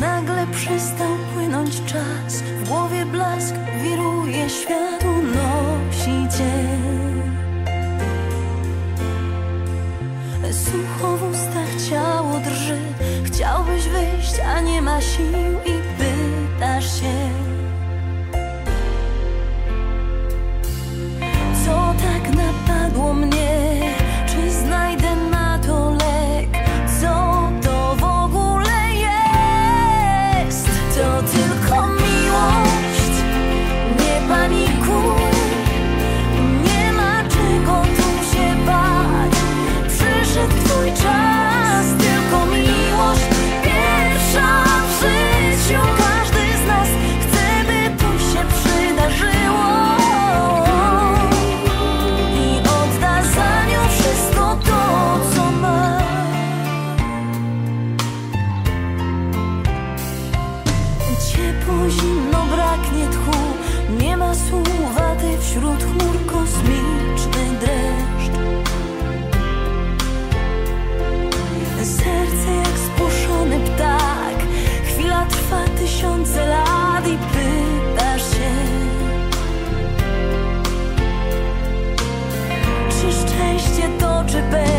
Nagle przestał płynąć czas. W głowie blask wiruje świat Unosi cię. Sucho w ustach ciało drży. Chciałbyś wyjść, a nie ma sił. zimno, braknie tchu. Nie ma słów, ty wśród chmur kosmiczny dreszcz. Serce jak spuszczony ptak. Chwila trwa tysiące lat i pytasz się Czy szczęście to, czy bez